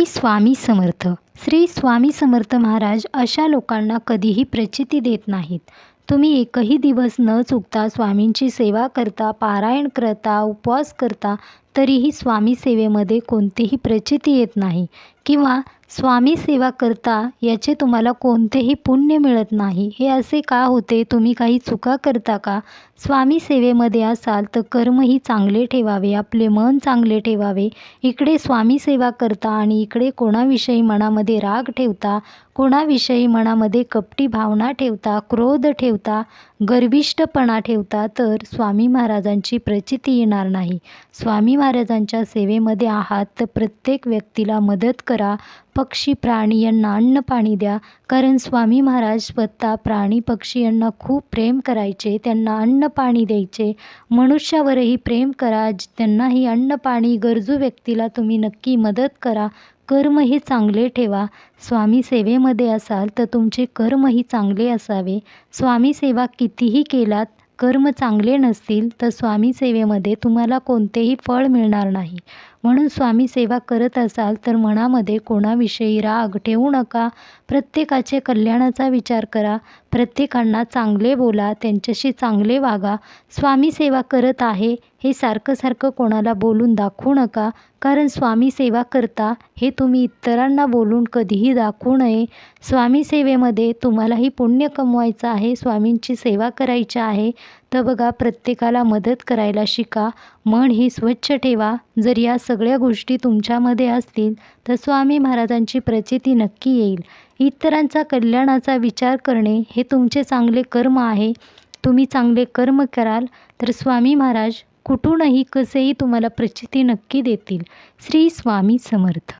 श्री स्वामी समर्थ. श्री स्वामी समर्थ महाराज अशा लोकांना कधीही प्रचिती देत नाहीत. तुम्ही एकही दिवस न चुकता स्वामींची सेवा करता पारायण करता उपवास करता तरीही स्वामी सेवेमध्ये कोणतीही प्रचिती येत नाही किंवा स्वामी सेवा करता याचे तुम्हाला कोणतेही पुण्य मिळत नाही. हे असे का होते? तुम्ही काही चुका करता का? स्वामी सेवेमध्ये असाल तर कर्मही चांगले ठेवावे आपले मन चांगले ठेवावे. इकडे स्वामी सेवा करता आणि इकडे कोणाविषयी मनामध्ये राग ठेवता कोणाविषयी मनामध्ये कपटी भावना ठेवता क्रोध ठेवता गर्विष्टपणा ठेवता तर स्वामी महाराजांची प्रचिती येणार नाही. स्वामी महाराजांच्या सेवेमध्ये आहात तर प्रत्येक व्यक्तीला मदत करा. पक्षी प्राणी यांना अन्न पाणी द्या. कारण स्वामी महाराज स्वतः प्राणी पक्षी यांना खूप प्रेम करायचे त्यांना अन्न पाणी द्यायचे. मनुष्यावरही प्रेम करा त्यांनाही अन्न पाणी गरजू व्यक्तीला तुम्ही नक्की मदत करा. कर्म हे चांगले ठेवा. स्वामी सेवेमध्ये असाल तर तुमचे कर्मही चांगले असावे. स्वामी सेवा कितीही केलात कर्म चांगले नसतील तर स्वामी सेवेमध्ये तुम्हाला कोणतेही फळ मिळणार नाही. म्हणून स्वामी सेवा करत असाल तर मनामध्ये कोणाविषयी राग ठेवू नका. प्रत्येकाचे कल्याणाचा विचार करा. प्रत्येकांना चांगले बोला. त्यांच्याशी चांगले वागा. स्वामी सेवा करत आहे हे सारखं सारखं कोणाला बोलून दाखवू नका. कारण स्वामी सेवा करता हे तुम्ही इतरांना बोलून कधीही दाखवू नये. स्वामी सेवेमध्ये तुम्हालाही पुण्य कमवायचं आहे. स्वामींची सेवा करायची आहे. तर बघा प्रत्येकाला मदत करायला शिका. मन ही स्वच्छ ठेवा. जर या सगळ्या गोष्टी तुमच्यामध्ये असतील तर स्वामी महाराजांची प्रचिती नक्की येईल. इतरांचा कल्याणाचा विचार करणे हे तुमचे चांगले कर्म आहे. तुम्ही चांगले कर्म कराल तर स्वामी महाराज कुठूनही कसेही तुम्हाला प्रचिती नक्की देतील. श्री स्वामी समर्थ.